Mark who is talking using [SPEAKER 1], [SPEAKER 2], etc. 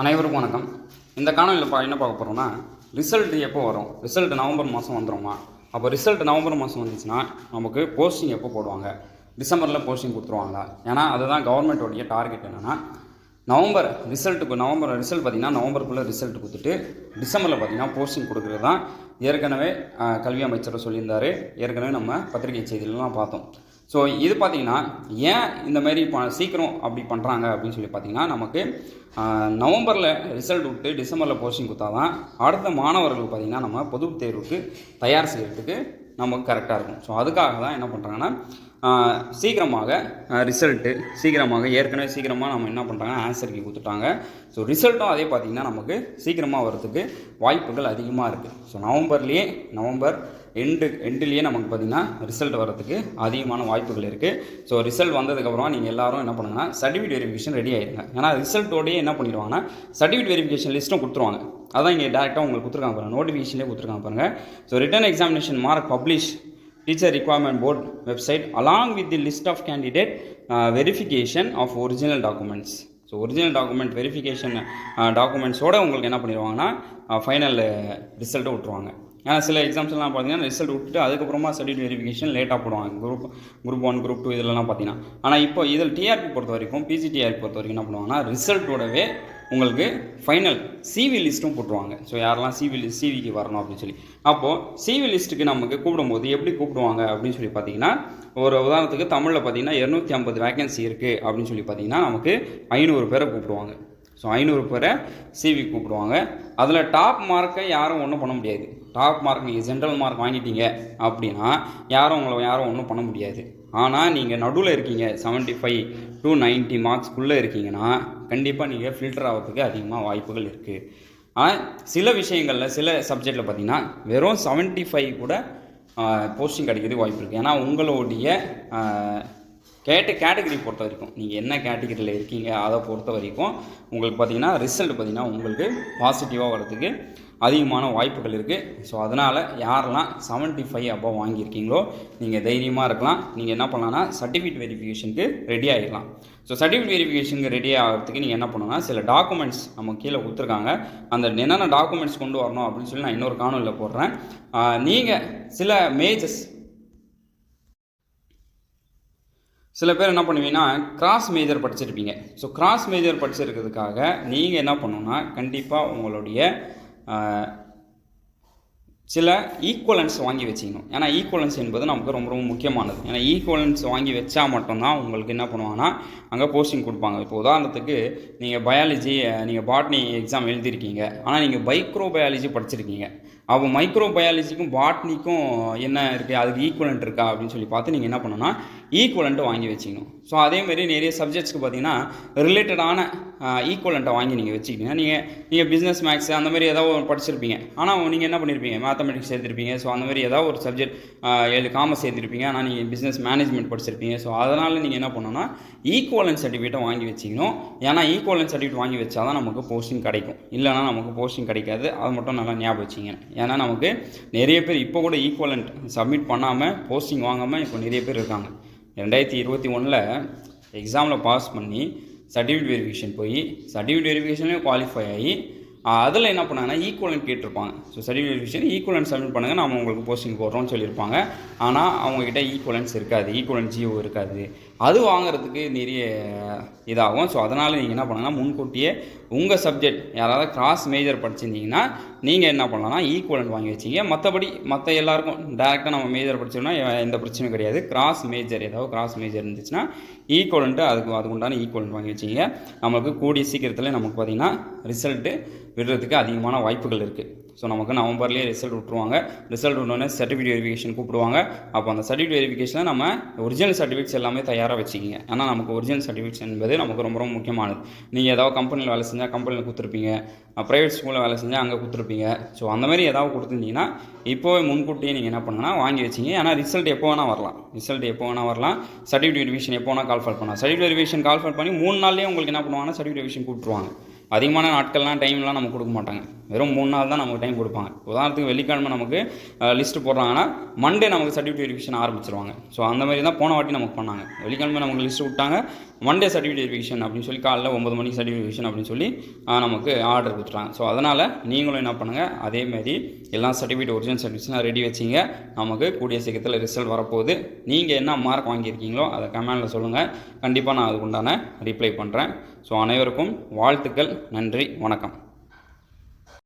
[SPEAKER 1] அனைவருக்கும் வணக்கம். இந்த காணொலியில் பா என்ன பார்க்க போகிறோம்னா ரிசல்ட் எப்போ வரும்? ரிசல்ட் நவம்பர் மாதம் வந்துடுமா அப்போ ரிசல்ட் நவம்பர் மாதம் வந்துச்சுன்னா நமக்கு போஸ்டிங் எப்போ போடுவாங்க? டிசம்பரில் போஸ்டிங் கொடுத்துருவாங்களா? ஏன்னா அதுதான் கவர்மெண்ட்டோடைய டார்கெட் என்னென்னா நவம்பர் ரிசல்ட்டுக்கு நவம்பர் ரிசல்ட் பார்த்தீங்கன்னா நவம்பருக்குள்ளே ரிசல்ட் கொடுத்துட்டு டிசம்பரில் பார்த்தீங்கன்னா போஸ்டிங் கொடுக்குறது தான் ஏற்கனவே கல்வி அமைச்சர் சொல்லியிருந்தார். ஏற்கனவே நம்ம பத்திரிகை செய்தியிலலாம் பார்த்தோம். ஸோ இது பார்த்திங்கன்னா ஏன் இந்த மாதிரி ப சீக்கிரம் அப்படி பண்ணுறாங்க அப்படின்னு சொல்லி பார்த்தீங்கன்னா நமக்கு நவம்பரில் ரிசல்ட் விட்டு டிசம்பரில் போஸ்டிங் கொடுத்தா தான் அடுத்த மாணவர்கள் பார்த்திங்கன்னா நம்ம பொதுத் தேர்வுக்கு தயார் செய்கிறதுக்கு நமக்கு கரெக்டாக இருக்கும். ஸோ அதுக்காக தான் என்ன பண்ணுறாங்கன்னா சீக்கிரமாக ரிசல்ட்டு சீக்கிரமாக ஏற்கனவே சீக்கிரமாக நம்ம என்ன பண்ணுறாங்க ஆன்சர் கீ கொடுத்துட்டாங்க. ஸோ ரிசல்ட்டும் அதே பார்த்திங்கன்னா நமக்கு சீக்கிரமாக வரதுக்கு வாய்ப்புகள் அதிகமாக இருக்குது ஸோ நவம்பர்லேயே நவம்பர் எண்டு எண்டுலேயே நமக்கு பார்த்திங்கன்னா ரிசல்ட் வரதுக்கு அதிகமான வாய்ப்புகள் இருக்குது ஸோ ரிசல்ட் வந்ததுக்கப்புறம் நீங்கள் எல்லாரும் என்ன பண்ணுங்கன்னா சர்டிஃபிகேட் வெரிஃபிகேஷன் ரெடி ஆயிருங்க. ஏன்னா ரிசல்ட்டோடயே என்ன பண்ணிடுவாங்கன்னா சர்டிஃபிகேட் வெரிஃபிகேஷன் லிஸ்ட்டும் கொடுத்துருவாங்க. அதான் இங்கே டேரெக்டாக உங்களுக்கு கொடுத்துருக்காங்க பாருங்கள் நோட்டிஃபிகேஷன்லேயே கொடுத்துருக்காங்க பாருங்கள் so written examination mark publish teacher requirement board website along with the list of candidate verification of original documents so original document verification டாக்குமெண்ட்ஸோட உங்களுக்கு என்ன பண்ணிடுவாங்கன்னா ஃபைனல் ரிசல்ட்டை விட்ருவாங்க ஏன்னா சில எக்ஸாம்ஸ்லாம் பார்த்தீங்கன்னா ரிசல்ட் விட்டுட்டு அதுக்கப்புறமா சர்டிஃபிகேட் வெரிஃபிகேஷன் லேட்டாக போடுவாங்க. Group group one group two இதெல்லாம் பார்த்தீங்கன்னா ஆனால் இப்போ இதில் டிஆர்பி பொறுத்த வரைக்கும் பிஜிடிஆர்பி பொறுத்த வரைக்கும் என்ன பண்ணுவாங்கன்னா ரிசல்ட்டோடவே உங்களுக்கு ஃபைனல் சிவி லிஸ்ட்டும் போட்டுருவாங்க. ஸோ யாரெல்லாம் சிவி லிஸ்ட் சிவிக்கு வரணும் அப்படின்னு சொல்லி. அப்போது சிவி லிஸ்ட்டுக்கு நமக்கு கூப்பிடும்போது எப்படி கூப்பிடுவாங்க அப்படின்னு சொல்லி பார்த்தீங்கன்னா ஒரு உதாரணத்துக்கு தமிழில் பார்த்தீங்கன்னா இரநூத்தி ஐம்பது வேகன்சி இருக்குது அப்படின்னு சொல்லி பார்த்தீங்கன்னா நமக்கு ஐநூறு பேரை கூப்பிடுவாங்க. ஸோ ஐநூறு பேரை சிவி கூப்பிடுவாங்க. அதில் டாப் மார்க்கை யாரும் ஒன்றும் பண்ண முடியாது. டாப் மார்க் நீங்கள் ஜென்ரல் மார்க் வாங்கிட்டீங்க அப்படின்னா யாரும் உங்களை யாரும் ஒன்றும் பண்ண முடியாது. ஆனால் நீங்கள் நடுவில் இருக்கீங்க 75 ஃபைவ் டு நைன்ட்டி மார்க்ஸ்க்குள்ளே இருக்கீங்கன்னா கண்டிப்பாக நீங்கள் ஃபில்டர் ஆகிறதுக்கு அதிகமாக வாய்ப்புகள் இருக்குது ஆனால் சில விஷயங்களில் சில சப்ஜெக்டில் பார்த்தீங்கன்னா வெறும் 75 ஃபைவ் கூட போஸ்டிங் கிடைக்கிறதுக்கு வாய்ப்பு இருக்குது ஏன்னா உங்களுடைய கேட்ட கேட்டகரி பொறுத்த வரைக்கும். நீங்கள் என்ன கேட்டகரியில் இருக்கீங்க அதை பொறுத்த வரைக்கும் உங்களுக்கு பார்த்தீங்கன்னா ரிசல்ட் பார்த்தீங்கன்னா உங்களுக்கு பாசிட்டிவாக வரதுக்கு அதிகமான வாய்ப்புகள் இருக்குது ஸோ அதனால் யாரெல்லாம் 75 ஃபைவ் அப்போ வாங்கியிருக்கீங்களோ நீங்கள் தைரியமாக இருக்கலாம். நீங்கள் என்ன பண்ணலாம்னா சர்டிஃபிகேட் வெரிஃபிகேஷனுக்கு ரெடி ஆகிடலாம் ஸோ சர்டிஃபிகேட் வெரிஃபிகேஷனுக்கு ரெடி ஆகிறதுக்கு நீங்கள் என்ன பண்ணணும்னா சில டாக்குமெண்ட்ஸ் நம்ம கீழே கொடுத்துருக்காங்க. அந்த என்னென்ன டாக்குமெண்ட்ஸ் கொண்டு வரணும் அப்படின்னு சொல்லி நான் இன்னொரு காணொலியில் போடுறேன். நீங்கள் சில மேஜஸ் சில பேர் என்ன பண்ணுவீங்கன்னா கிராஸ் மேஜர் படிச்சிருப்பீங்க. ஸோ கிராஸ் மேஜர் படிச்சிருக்கிறதுக்காக நீங்கள் என்ன பண்ணணும்னா கண்டிப்பாக உங்களுடைய சில ஈக்குவலன்ஸ் வாங்கி வச்சுக்கணும். ஏன்னா ஈக்குவலன்ஸ் என்பது நமக்கு ரொம்ப ரொம்ப முக்கியமானது. ஏன்னா ஈக்குவலன்ஸ் வாங்கி வச்சா மட்டும்தான் உங்களுக்கு என்ன பண்ணுவாங்கன்னா அங்கே போஸ்டிங் கொடுப்பாங்க. இப்போ உதாரணத்துக்கு நீங்கள் பயாலஜி நீங்கள் பாட்னி எக்ஸாம் எழுதியிருக்கீங்க. ஆனால் நீங்கள் மைக்ரோ பயாலஜி படிச்சிருக்கீங்க. அப்போ மைக்ரோ பயாலஜிக்கும் பாட்னிக்கும் என்ன இருக்குது அதுக்கு ஈக்குவலண்ட் இருக்கா? அப்படின்னு சொல்லி பார்த்து நீங்கள் என்ன பண்ணணும்னா ஈக்குவலண்ட்டை வாங்கி வச்சுக்கணும். ஸோ அதேமாதிரி நிறைய சப்ஜெக்ட்ஸ்க்கு பார்த்தீங்கன்னா ரிலேட்டடான ஈக்குவலண்ட்டை வாங்கி நீங்கள் வச்சுக்கிங்க நீங்கள் நீங்கள் பிஸ்னஸ் மேக்ஸ் அந்த மாதிரி ஏதாவது ஒரு படிச்சிருப்பீங்க. ஆனால் நீங்கள் என்ன பண்ணியிருப்பீங்க மேத்தமெட்டிக்ஸ் சேர்த்துருப்பீங்க. ஸோ அந்த மாதிரி ஏதாவது ஒரு சப்ஜெக்ட் ஏழு காமர்ஸ் சேர்த்துருப்பீங்க. ஆனால் நீங்கள் பிஸ்னஸ் மேனேஜ்மெண்ட் படிச்சிருப்பீங்க. ஸோ அதனால் நீங்கள் என்ன பண்ணணும்னா ஈக்குவலன் சர்டிஃபிகேட்டை வாங்கி வச்சுக்கணும். ஏன்னா ஈக்குவலன் சர்டிஃபிகேட் வாங்கி வச்சா தான் நமக்கு போஸ்டிங் கிடைக்கும். இல்லைனா நமக்கு போஸ்டிங் கிடைக்காது. அது மட்டும் நல்லா ஞாபகம் வச்சிங்க ஏன்னா நமக்கு நிறைய பேர் இப்போ கூட ஈக்குவலண்ட் சப்மிட் பண்ணாமல் போஸ்டிங் வாங்காமல் இப்போ நிறைய பேர் இருக்காங்க. ரெண்டாயிரத்தி இருபத்தி ஒன்றில் எக்ஸாமில் பாஸ் பண்ணி சர்டிஃபிகேட் வெரிஃபிகேஷன் போய் சர்டிஃபிகேட் வெரிஃபிகேஷன்லேயும் குவாலிஃபை ஆகி அதில் என்ன பண்ணாங்கன்னா ஈக்குவலன் கேட்டிருப்பாங்க. So certificate verification equivalent submit பண்ணுங்கள் நம்ம உங்களுக்கு போஸ்டிங் போடுறோம்னு சொல்லியிருப்பாங்க. ஆனால் அவங்கக்கிட்ட ஈக்குவலன்ஸ் இருக்காது. ஈக்குவலன் ஜியோ இருக்காது. அது வாங்குறதுக்கு நிறைய இதாகும். ஸோ அதனால் நீங்கள் என்ன பண்ணலாம்? முன்கூட்டியே உங்கள் சப்ஜெக்ட் யாராவது கிராஸ் மேஜர் படிச்சிருந்தீங்கன்னா நீங்கள் என்ன பண்ணலாம்னா ஈக்குவலண்ட் வாங்கி வச்சிங்க. மற்றபடி மற்ற எல்லாருக்கும் டேரெக்டாக நம்ம மேஜர் படிச்சோம்னா எந்த பிரச்சனையும் கிடையாது. கிராஸ் மேஜர் ஏதாவது கிராஸ் மேஜர் இருந்துச்சுன்னா ஈக்குவலண்ட்டு அதுக்கு அதுக்கு உண்டான ஈக்குவலண்ட் வாங்கி வச்சிங்க. நமக்கு கூடிய சீக்கிரத்தில் நமக்கு பார்த்திங்கன்னா ரிசல்ட்டு விடுறதுக்கு அதிகமான வாய்ப்புகள் இருக்குது ஸோ நமக்கு நவம்பர்லேயே ரிசல்ட் விட்ருவாங்க ரிசல்ட் விட்டோன்னே சர்டிஃபிகேட் வெரிஃபிகேஷன் கூப்பிடுவாங்க. அப்போ அந்த சர்டிஃபிகேட் வெரிஃபிகேஷனில் நம்ம ஒரிஜினல் சர்டிஃபிகேட்ஸ் எல்லாமே தயாராக வச்சுக்கிங்க. ஏன்னா நமக்கு ஒரிஜினல் சர்டிஃபிகேட்ஸ் என்பது நமக்கு ரொம்ப ரொம்ப முக்கியமானது. நீங்கள் ஏதாவது கம்பெனியில் வேலை செஞ்சால் கம்பெனியில் கொடுத்துருப்பீங்க. ப்ரைவேட் ஸ்கூலில் வேலை செஞ்சால் அங்கே கொடுத்துருப்பீங்க. ஸோ அந்த மாதிரி ஏதாவது கொடுத்துருந்தீங்கன்னா இப்போவே முன்கூட்டியே நீங்கள் என்ன பண்ணுங்கன்னா வாங்கி வச்சிங்க ஏன்னா ரிசல்ட் எப்போ வேணால் வரலாம். ரிசல்ட் எப்போ வேணால் வரலாம். சர்டிஃபிகேட் வெரிஃபிகேஷன் எப்போ வேணால் கால் ஃபால் பண்ணலாம். சர்டிஃபிகேட் வெரிஃபிகேஷன் கால் ஃபால் பண்ணி மூணு நாள்லேயே உங்களுக்கு என்ன பண்ணுவாங்கன்னா சர்டிஃபிகேட் வெரிஃபிகேஷன் கூப்பிட்ருவாங்க அதிகமான நாட்கள்லாம் டைம்லாம் நம்ம கொடுக்க மாட்டாங்க. வெறும் மூணு நாள் தான் நமக்கு டைம் கொடுப்பாங்க. உதாரணத்துக்கு வெள்ளிக்கிழமை நமக்கு லிஸ்ட்டு போடுறாங்கன்னா மண்டே நமக்கு சர்டிஃபிகேட் வெரிஃபிகேஷன் ஆரம்பிச்சிருவாங்க. ஸோ அந்த மாதிரி தான் போன வாட்டி நமக்கு பண்ணாங்க. வெள்ளிக்கிழமை நமக்கு லிஸ்ட்டு விட்டாங்க மண்டே சர்டிஃபிகேட் வெரிஃபிகேஷன் அப்படின்னு சொல்லி காலைல ஒம்பது மணிக்கு சர்டிஃபிகேட் வெரிஃபிகேஷன் அப்படின்னு சொல்லி நமக்கு ஆர்டர் கொடுத்துட்டாங்க. ஸோ அதனால் நீங்களும் என்ன பண்ணுங்கள் அதேமாரி எல்லா சர்டிஃபிகேட் ஒரிஜினல் சர்டிஃபிகேட்ஸ்லாம் ரெடி வச்சிங்க. நமக்கு கூடிய சீக்கிரத்தில் ரிசல்ட் வரப்போகுது. நீங்கள் என்ன மார்க் வாங்கியிருக்கீங்களோ அதை கமெண்டில் சொல்லுங்கள் கண்டிப்பாக நான் அதுக்குண்டான ரிப்ளை பண்ணுறேன் ஸோ அனைவருக்கும் வாழ்த்துக்கள். நன்றி. வணக்கம்.